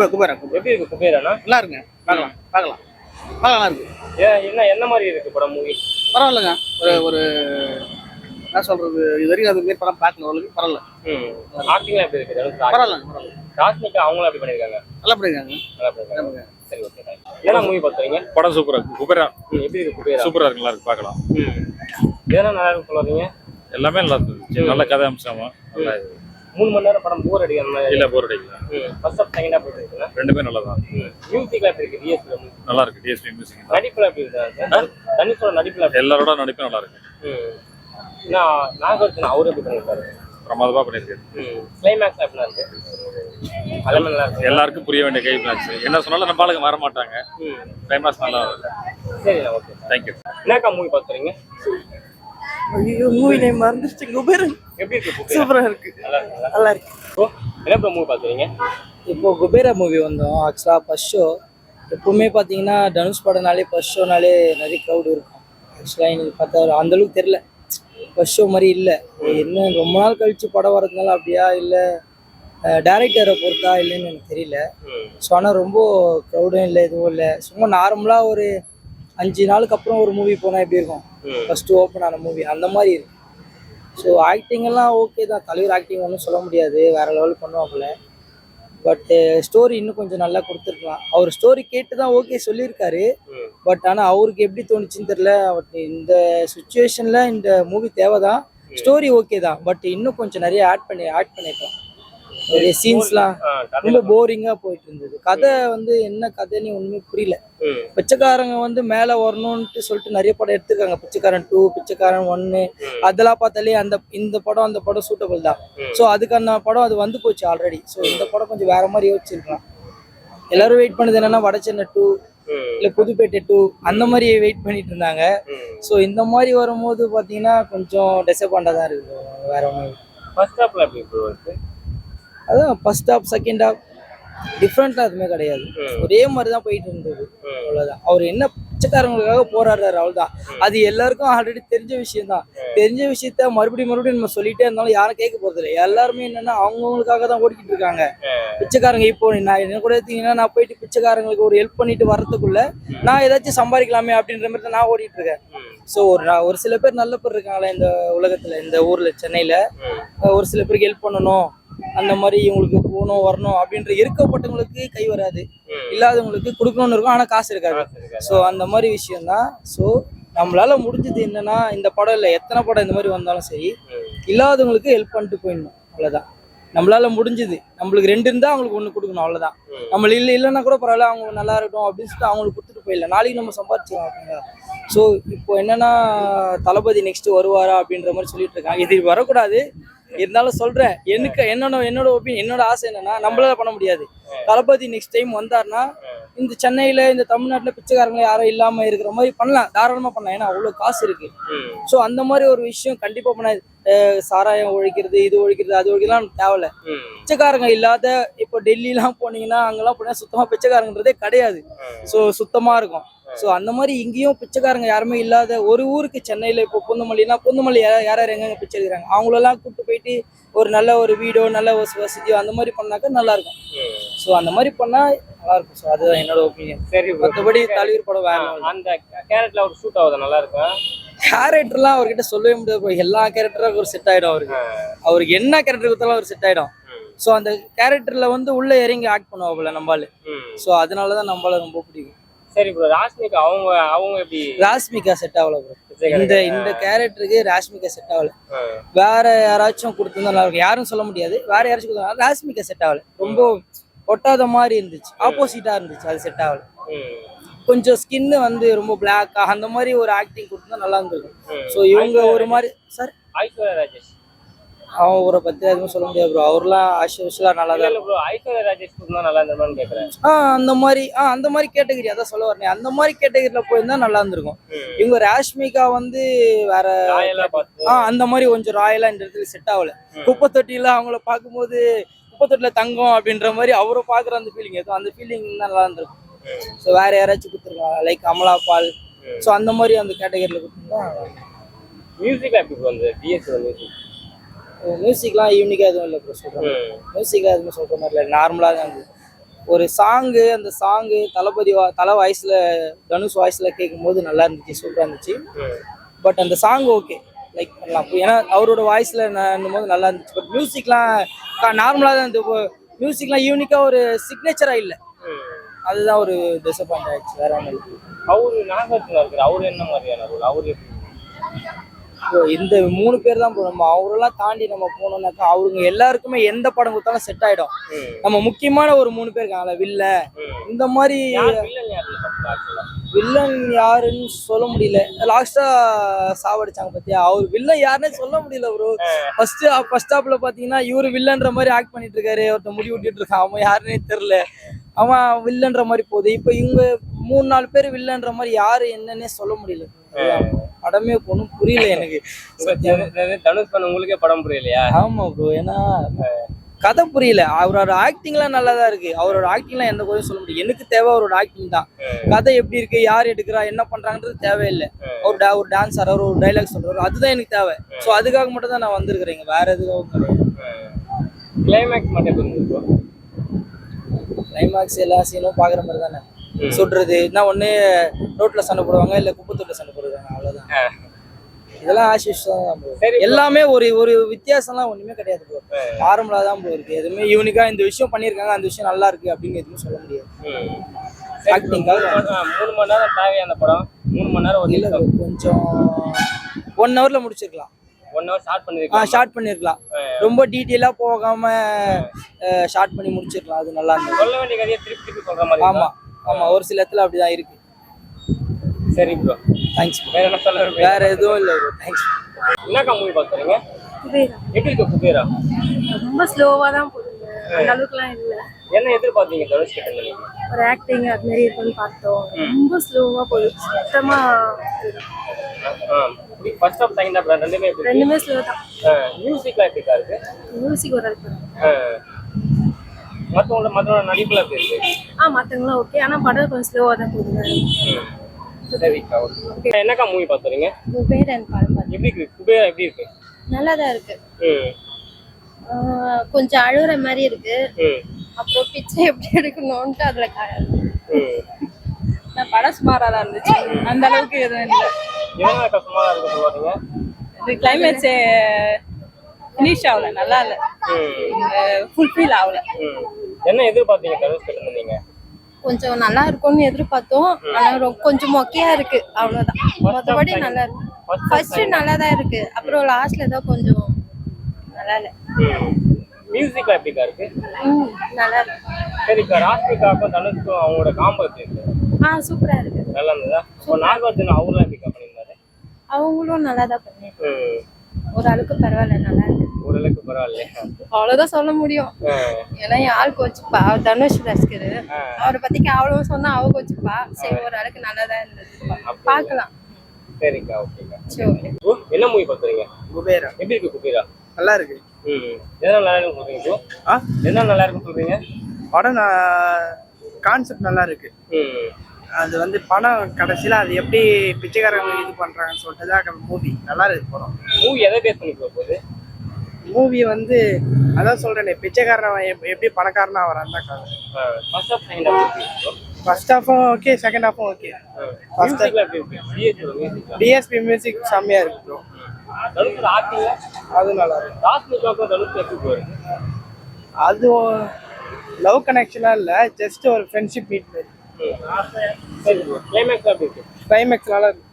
குபேர் குபேரா குபேர். எப்படி இருக்கு குபேரானா? நல்லா இருக்குங்க. பார்க்கலாம் பார்க்கலாம். பார்க்கலாம் இருக்கு. ஏன் என்ன என்ன மாதிரி இருக்கு படம் மூவி பரவாயில்லைங்க. ஒரு ஒரு என்ன சொல்றது இது வரைக்கும் அது மாரி படம் பார்க்கல உங்களுக்கு பரவாயில்ல. ம். ஆக்டிங்லாம் எப்படி இருக்கு. பரவாயில்ல பரவாயில்ல ராஷ்மிகா அவங்களும் எப்படி பண்ணிருக்காங்க? நல்லா பண்ணிருக்காங்க. நல்லா சரி ஓகே என்ன மூவி பார்த்துறீங்க படம் சூப்பரா இருக்கு. குபேரா. எப்படி இருக்கு குபேரா? சூப்பரா இருக்கு நல்லா இருக்கு பார்க்கலாம். இதெல்லாம் நல்லா இருக்கு எல்லாமே நல்லா இருந்தது. நல்ல கதை அம்சமா. நல்லா. மூணு மணி நேரம் படம் போர் அடிக்கிற இல்ல போர் அடிக்கல. ஃபர்ஸ்ட் ஆஃப் செகண்ட் ஆஃப் எப்படி இருக்குல்ல ரெண்டுமே நல்லா தான் மியூசிக்ல எப்படி இருக்கு? டிஎஸ் நல்லா இருக்கு டிஎஸ்பி மியூசிக் நடிப்புல எப்படி இருக்கு? தனுஷோட நடிப்புல எல்லாரோட நடிப்பும் நல்லா இருக்கு. ம். நான் நாகார்ஜுன அவரு எப்படி பண்ணிருக்காரு பிரமாதமா பண்ணிருக்காரு ம். கிளைமேக்ஸ் எப்படி இருக்கு? எல்லாமே நல்லா இருக்கு எல்லாருக்கும் புரிய வேண்டிய கை மேட்ச் என்ன சொன்னாலும் நம்ம ஆளுங்க வர மாட்டாங்க. ம். கிளைமாக்ஸ் நல்லா இருக்கு. சரி ஓகே தேங்க்யூ என்னக்கா மூவி பார்க்குறீங்க ஐயோ மூவி நேம் மறந்துருச்சு. குபேரன். எப்படி இருக்கு சூப்பரா இருக்கு. நல்லா இருக்கு என்ன ப்ரோ மூவி பார்க்குறீங்க? இப்போ குபேரா மூவி வந்தோம் ஆக்சுவலாக ஃபர்ஸ்ட் ஷோ எப்பவுமே பார்த்தீங்கன்னா தனுஷ் படம்னாலே ஃபர்ஸ்ட் ஷோனாலே நிறைய க்ரௌடு இருக்கும். ஆக்சுவலாக எனக்கு பார்த்தா அந்த அளவுக்கு தெரில ஃபர்ஸ்ட் ஷோ மாதிரி இல்லை. இன்னும் ரொம்ப நாள் கழிச்சு படம் வரதுனால அப்படியா இல்லை டேரக்டரை பொறுத்தா இல்லைன்னு எனக்கு தெரியல. ஸோ ஆனால் ரொம்ப க்ரௌடும் இல்லை எதுவும் இல்லை. சும்மா நார்மலாக ஒரு அஞ்சு நாளுக்கு அப்புறம் ஒரு மூவி போனால் எப்படி இருக்கும்? ம். ஃபர்ஸ்ட் ஓப்பன் ஆன மூவி அந்த மாதிரி இருக்கு ஸோ ஆக்டிங் எல்லாம் ஓகே தான். தலைவர் ஆக்டிங் ஒன்றும் சொல்ல முடியாது. வேற லெவல் பண்ணுவாப்புல பட் ஸ்டோரி இன்னும் கொஞ்சம் நல்லா கொடுத்துருக்கலாம். அவர் ஸ்டோரி கேட்டு தான் ஓகே சொல்லியிருக்காரு. பட் ஆனால் அவருக்கு எப்படி தோணுச்சுன்னு தெரியல. பட் இந்த சுச்சுவேஷனில் இந்த மூவி தேவை தான் ஸ்டோரி ஓகே தான். பட் இன்னும் கொஞ்சம் நிறைய ஆட் பண்ணி ஆட் பண்ணிருக்கலாம் நிறைய சீன்ஸ்லாம் ரொம்ப போரிங்காக போயிட்டு இருந்தது. கதை வந்து என்ன கதைன்னு ஒன்றுமே புரியல. பிச்சைக்காரங்க வந்து மேலே வரணும்ட்டு சொல்லிட்டு நிறைய படம் எடுத்துருக்காங்க. பிச்சைக்காரன் டூ பிச்சைக்காரன் ஒன்னு அதெல்லாம் பார்த்தாலே அந்த இந்த படம் அந்த படம் சூட்டபிள் தான். ஸோ அதுக்கான படம் அது வந்து போச்சு ஆல்ரெடி ஸோ இந்த படம் கொஞ்சம் வேற மாதிரி யோசிச்சிருக்கலாம். எல்லாரும் வெயிட் பண்ணது என்னன்னா வடச்சென்னை டூ இல்லை புதுப்பேட்டை டூ அந்த மாதிரி வெயிட் பண்ணிட்டு இருந்தாங்க. ஸோ இந்த மாதிரி வரும்போது பார்த்தீங்கன்னா கொஞ்சம் டிசப்பாண்டாக தான் இருக்குது. வேற ஒன்றும் ஃபர்ஸ்ட் ஹாப்ல எப்படி இருக்கு அதான் ஃபர்ஸ்ட் ஹாஃப் செகண்ட் ஹாஃப் டிஃப்ரெண்ட்டாக எதுவுமே கிடையாது. ஒரே மாதிரி தான் போயிட்டு இருந்தது. அவ்வளோதான் அவர் என்ன பிச்சைக்காரங்களுக்காக போராடுறாரு அவ்வளோதான் அது எல்லாருக்கும் ஆல்ரெடி தெரிஞ்ச விஷயம் தான் தெரிஞ்ச விஷயத்த மறுபடியும் மறுபடியும் நம்ம சொல்லிட்டே இருந்தாலும் யாரும் கேட்க போறது இல்லை. எல்லாருமே என்னன்னா அவங்கவுங்களுக்காக தான் ஓடிக்கிட்டு இருக்காங்க. பிச்சைக்காரங்க இப்போ நான் என்ன கூட எடுத்தீங்கன்னா நான் போயிட்டு பிச்சைக்காரங்களுக்கு ஒரு ஹெல்ப் பண்ணிட்டு வரதுக்குள்ள நான் ஏதாச்சும் சம்பாதிக்கலாமே அப்படின்ற மாதிரி தான் நான் ஓடிட்டு இருக்கேன். ஸோ ஒரு நான் ஒரு சில பேர் நல்ல பேர் இருக்காங்களே இந்த உலகத்துல இந்த ஊர்ல சென்னையில. ஒரு சில பேருக்கு ஹெல்ப் பண்ணணும். அந்த மாதிரி இவங்களுக்கு போகணும் வரணும் அப்படின்ற இருக்கப்பட்டவங்களுக்கு கை வராது. இல்லாதவங்களுக்கு கொடுக்கணும்னு இருக்கும் ஆனா காசு இருக்காது. ஸோ அந்த மாதிரி விஷயம்தான். ஸோ நம்மளால முடிஞ்சது என்னன்னா இந்த படம் இல்லை எத்தனை படம் இந்த மாதிரி வந்தாலும் சரி இல்லாதவங்களுக்கு ஹெல்ப் பண்ணிட்டு போயிடணும் அவ்வளோதான் நம்மளால முடிஞ்சது. நம்மளுக்கு ரெண்டு இருந்தா அவங்களுக்கு ஒன்று கொடுக்கணும் அவ்வளோதான் நம்ம இல்லை இல்லைன்னா கூட பரவாயில்ல அவங்க நல்லா இருக்கட்டும் அப்படின்னு சொல்லிட்டு அவங்களுக்கு கொடுத்துட்டு போயிடலாம். நாளைக்கு நம்ம சம்பாதிச்சிக்கலாம் ஓகேங்களா ஸோ இப்போ என்னன்னா தளபதி நெக்ஸ்ட் வருவாரா அப்படின்ற மாதிரி சொல்லிட்டு இருக்காங்க. இது வரக்கூடாது. இருந்தாலும் சொல்றேன். எனக்கு என்னோட என்னோட ஒப்பீனியன் என்னோட ஆசை என்னன்னா நம்மளால பண்ண முடியாது. தளபதி நெக்ஸ்ட் டைம் வந்தாருன்னா இந்த சென்னையில இந்த தமிழ்நாட்டுல பிச்சைக்காரங்க யாரும் இல்லாம இருக்கிற மாதிரி பண்ணலாம். தாராளமா பண்ணலாம். ஏன்னா அவ்வளவு காசு இருக்கு. சோ ஸோ அந்த மாதிரி ஒரு விஷயம் கண்டிப்பா பண்ணாது சாராயம் ஒழிக்கிறது இது ஒழிக்கிறது அது ஒழிக்கலாம் தேவையில்ல. பிச்சைக்காரங்க இல்லாத இப்போ டெல்லிலாம் போனீங்கன்னா அங்கெல்லாம் போனா சுத்தமா பிச்சைக்காரங்கன்றதே கிடையாது. ஸோ சுத்தமா இருக்கும். ஸோ அந்த மாதிரி இங்கேயும் பிச்சைக்காரங்க யாருமே இல்லாத ஒரு ஊருக்கு சென்னையில இப்போ பொந்தமல்லினா பொந்தமல்லி யார் யார் யார் எங்கெங்க பிச்சை எடுக்கிறாங்க? அவங்களெல்லாம் கூப்பிட்டு போயிட்டு ஒரு நல்ல ஒரு வீடோ நல்ல ஒரு வசதியோ அந்த மாதிரி பண்ணாக்கா நல்லா இருக்கும். ஸோ அந்த மாதிரி பண்ணா நல்லா இருக்கும். ஸோ அதுதான் என்னோட ஒப்பீனியன் சரி. மற்றபடி தலைவர் படம் வேற அந்த கேரட்ல ஒரு ஷூட் ஆகுது? நல்லா இருக்கா? கேரக்டர்லாம் அவர்கிட்ட சொல்லவே முடியாது. எல்லா கேரக்டரும் ஒரு செட் ஆயிடும் அவருக்கு அவருக்கு என்ன கேரக்டர் கொடுத்தாலும் அவர் செட் ஆயிடும். ஸோ அந்த கேரக்டர்ல வந்து உள்ள இறங்கி ஆக்ட் பண்ணுவாப்புல நம்மளால ஸோ அதனால தான் நம்மளால ரொம்ப பிடிக்கும். சரி ப்ரோ ராஷ்மிகா அவங்க அவங்க எப்படி? ராஷ்மிகா செட் ஆகல bro. இந்த இந்த கேரக்டருக்கு ராஷ்மிகா செட் ஆகல. வேற யாராச்சும் கொடுத்திருந்தா நல்லா இருக்கும். யாரும் சொல்ல முடியாது. வேற யாராச்சும் கொடுத்தா ராஷ்மிகா செட் ஆகல. ரொம்ப ஒட்டாத மாதிரி இருந்துச்சு. ஆப்போசிட்டா இருந்துச்சு. அது செட் ஆகல. கொஞ்சம் ஸ்கின்னு வந்து ரொம்ப பிளாக்கா அந்த மாதிரி ஒரு ஆக்டிங் கொடுத்தா நல்லா இருந்திருக்கும். ஸோ இவங்க ஒரு மாதிரி சார்? ஐஸ்வர்யா ராஜேஷ். அவரை பத்தி எதுவும் சொல்ல முடியாது ப்ரோ அவர்லாம் ஆஷுவலாக நல்லா தான் ப்ரோ ஐஸ்வர்யா ராஜேஷ் கொடுத்தா நல்லா இருந்தமான்னு கேக்குறேன். ஆ அந்த மாதிரி ஆ அந்த மாதிரி கேட்டகரி அதான் சொல்ல வரேன். அந்த மாதிரி கேட்டகரியில் போயிருந்தா நல்லா இருந்திருக்கும். இவங்க ராஷ்மிகா வந்து வேற ஆ அந்த மாதிரி கொஞ்சம் ராயலா இந்த இடத்துல செட் ஆகல. குப்பை தொட்டியில அவங்கள பார்க்கும்போது குப்பை தொட்டில தங்கம் அப்படின்ற மாதிரி அவரை பார்க்குற அந்த ஃபீலிங் ஏதோ அந்த ஃபீலிங் நல்லா இருந்திருக்கும். ஸோ வேற யாராச்சும் கொடுத்துருக்கலாம். லைக் கமலா பால். ஸோ அந்த மாதிரி அந்த கேட்டகரியில் கொடுத்துருந்தா மியூசிக்ல எப்படி அந்த டிஎஸ் மியூசிக் மியூசிக்லாம் யூனிக்காக எதுவும் இல்லை ப்ரோ சொல்கிறேன் மியூசிக்காக எதுவும் சொல்கிற மாதிரி இல்லை. நார்மலாக தான் ஒரு சாங்கு அந்த சாங்கு தளபதி வா தலை வாய்ஸில் தனுஷ் வாய்ஸில் கேட்கும்போது நல்லா இருந்துச்சு சூப்பராக இருந்துச்சு. பட் அந்த சாங் ஓகே லைக் பண்ணலாம். ஏன்னா அவரோட வாய்ஸில் நான் போது நல்லா இருந்துச்சு. பட் மியூசிக்லாம் நார்மலாக தான் இந்த மியூசிக்லாம் யூனிக்காக ஒரு சிக்னேச்சராக இல்லை. அதுதான் ஒரு டிசப்பாயிண்ட் ஆயிடுச்சு வேற ஒன்றும் அவரு நாகார்ஜுனா இருக்காரு. அவரு என்ன மாதிரியான ரோல் அவரு இந்த மூணு பேர் தான் போகணும் நம்ம அவரெல்லாம் தாண்டி நம்ம போனோம்னாக்கா அவருங்க எல்லாருக்குமே எந்த படம் கொடுத்தாலும் செட் ஆயிடும். நம்ம முக்கியமான ஒரு மூணு பேர் இருக்காங்கல்ல வில்ல. இந்த மாதிரி வில்லன் யாருன்னு சொல்ல முடியல. லாஸ்டா சாவடிச்சாங்க பத்தியா? அவர் வில்லன் யாருன்னே சொல்ல முடியல ப்ரோ ஃபர்ஸ்ட் ஃபர்ஸ்ட் ஹாப்ல பாத்தீங்கன்னா இவரு வில்லன்ற மாதிரி ஆக்ட் பண்ணிட்டு இருக்காரு ஒருத்தன் முடி விட்டுட்டு இருக்கான். அவன் யாருன்னே தெரியல. அவன் வில்லன்ற மாதிரி போகுது. இப்போ இவங்க மூணு நாலு பேர் வில்லன்ற மாதிரி யாரு என்னன்னே சொல்ல முடியல. படமே ஒன்றும் புரியல எனக்கு. தனுஷ் பண்ண உங்களுக்கே படம் புரியலையா? ஆமா ப்ரோ ஏன்னா கதை புரியல. அவரோட ஆக்டிங்லாம் நல்லா தான் இருக்கு. அவரோட ஆக்டிங்லாம் எந்த குறையும் சொல்ல முடியும் எனக்கு தேவை அவரோட ஆக்டிங் தான். கதை எப்படி இருக்கு யார் எடுக்கிறா என்ன பண்றாங்கன்றது தேவையில்லை. ஒரு டா ஒரு டான்ஸ் ஆடுற ஒரு டைலாக் சொல்றாரு. அதுதான் எனக்கு தேவை. ஸோ அதுக்காக மட்டும் தான் நான் வந்திருக்கிறேங்க வேற எதுவும் கிளைமேக்ஸ் மட்டும் கிளைமாக்ஸ் எல்லா சீனும் பாக்குற மாதிரி தானே? சுடுறது என்ன ஒண்ணு ரோட்ல சண்டை போடுவாங்க இல்ல குப்பத்தொட்டில சண்டை போடுவாங்க அவ்வளவுதான். இதெல்லாம் ஆஷிஷ் தான் bro. எல்லாமே ஒரு ஒரு வித்தியாசம்லாம் ஒண்ணுமே கிடையாது ப்ரோ நார்மலா தான் ப்ரோ இருக்கு. எதுவுமே யூனிக்கா இந்த விஷயம் பண்ணியிருக்காங்க அந்த விஷயம் நல்லா இருக்கு அப்படின்னு எதுவும் சொல்ல முடியாது. மூணு மணி- நேரம் தேவையா அந்த படம். மூணு மணி நேரம் இல்ல கொஞ்சம் ஒன் ஹவர்ல முடிச்சிருக்கலாம். ஒன் ஹவர் ஸ்டார்ட் ஆ பண்ணிருக்கேன் ஷார்ட் பண்ணிருக்கலாம் ரொம்ப டீட்டெயிலா போகாம ஷார்ட் பண்ணி முடிச்சிருக்கலாம். அது நல்லா இருந்தது சொல்ல வேண்டிய கதையை திருப்பி திருப்பி சொல்ற மாதிரி ஆமா ஆமா. ஒரு சில இடத்துல அப்படிதான் இருக்கா? சரி ப்ரோ தேங்க்ஸ் வேற என்ன சொல்ல? வேற எதுவும் இல்லை ப்ரோ தேங்க்ஸ் என்னக்கா மூவி பாக்குறீங்க குபேரா. எப்படி இருக்கு குபேரா. ரொம்ப ஸ்லோவா தான் போகுது. அந்த அளவுக்குலாம் இல்ல. என்ன எதிர்பார்த்தீங்க தனுஷ் கிட்ட ஒரு ஆக்டிங் அது மாதிரி இருக்குன்னு பார்த்தோம். ரொம்ப ஸ்லோவா போகுது. சுத்தமா ஃபர்ஸ்ட் ஆஃப் செகண்ட் ஆஃப் ரெண்டுமே ரெண்டுமே ஸ்லோ தான். மியூசிக்லாம் எப்படி இருக்கு மியூசிக் ஒரு. மற்றவங்களோட மற்றவங்களோட நடிப்புல எப்படி இருக்கு? ஆ மற்றவங்களாம் ஓகே ஆனா படம் கொஞ்சம் ஸ்லோவா தான் போகுது. என்னக்கா மூவி பார்த்துறீங்க குபேரன் படம் எப்படி இருக்கு? குபேரா எப்படி இருக்கு? நல்லா தான் இருக்கு கொஞ்சம் அழுகுற மாதிரி இருக்கு. ம். அப்புறம் பிச்சை எப்படி எடுக்கணும்ட்டு அதுல நான் படம் சுமாரா தான் இருந்துச்சு அந்த அளவுக்கு எதுவும் இல்லை. கஷ்டமா இருக்கு சொல்லுவாங்க இது கிளைமேக்ஸ் ஃபினிஷ் ஆகல நல்லா இல்லை. ம். ஃபுல்ஃபில் ஆகல. ம். என்ன எதிர்பார்த்தீங்க இருந்து நீங்க? கொஞ்சம் நல்லா இருக்கும்னு எதிர்பார்த்தோம். ஆனா ரொ- கொஞ்சம் மொக்கையா இருக்கு. அவ்வளவுதான். மொத்தபடி நல்லா இருக்கு. ஃபர்ஸ்ட் நல்லா தான் இருக்கு. அப்புறம் லாஸ்ட்ல தான் கொஞ்சம் நல்லா இல்ல. ம். மியூசிக்லாம் எப்படிக்கா இருக்கு? ம் நல்லா இருக்கு. சரிக்கா ராஷ்மிகாவுக்கும் தனுஷ்க்கும் அவங்களோட காம்போ எப்படி ஆ சூப்பரா இருக்கு. நல்லா இருந்ததா? நாகார்ஜுன அவங்களாம் எப்படிக்கா பண்ணியிருந்தாரு? அவங்களும் நல்லா தான் பண்ணிருக்காங்க அளவுக்கு பரவாயில்ல நல்லா இருக்கு. ஓரளவுக்கு பரவாயில்லையா அவ்வளவுதான் சொல்ல முடியும். ஏன்னா என் ஆள் கோச்சுப்பா. அவர் தனுஷ் ரசிகர் அவரை பத்தி அவ்வளவு சொன்னா அவ கோச்சுப்பா. சரி ஒரு அளவுக்கு நல்லா தான் இருந்தது பார்க்கலாம் சரிக்கா ஓகேக்கா. சரி ஓகே. ஓ, என்ன மூவி பார்த்துறீங்க குபேரா. எப்படி இருக்கு குபீரா? நல்லா இருக்கு. ம் எதனால நல்லா இருக்குன்னு சொல்றீங்க ப்ரோ? ஆ? எதனால நல்லா இருக்குன்னு சொல்றீங்க? படம் கான்செப்ட் நல்லா இருக்கு. ம். அது வந்து படம் கடைசியில் அது எப்படி பிச்சைக்காரங்க இது பண்ணுறாங்கன்னு சொல்லிட்டு தான் மூவி நல்லா இருக்கு படம். மூவி எதை பேஸ் பண்ணி போக போகுது? மூவி வந்து அதான் சொல்கிறேனே பிச்சைக்காரன் எப்- எப்படி பணக்காரனா வரான் தான் கதை first half second half first ஹாஃபும் okay second ஹாஃபும் ஓகே மியூசிக்ல டிஎஸ்பி மியூசிக் செம்மையாக இருக்கு ப்ரோ அது நல்லா இருக்கு. அது லவ் கனெக்ஷனாக இல்லை ஜஸ்ட் ஒரு ஃப்ரெண்ட்ஷிப் மீட் மாதிரி. சரி கிளைமேக்ஸ் எப்படி இருக்கு கிளைமேக்ஸ் நல்லா இருக்கு.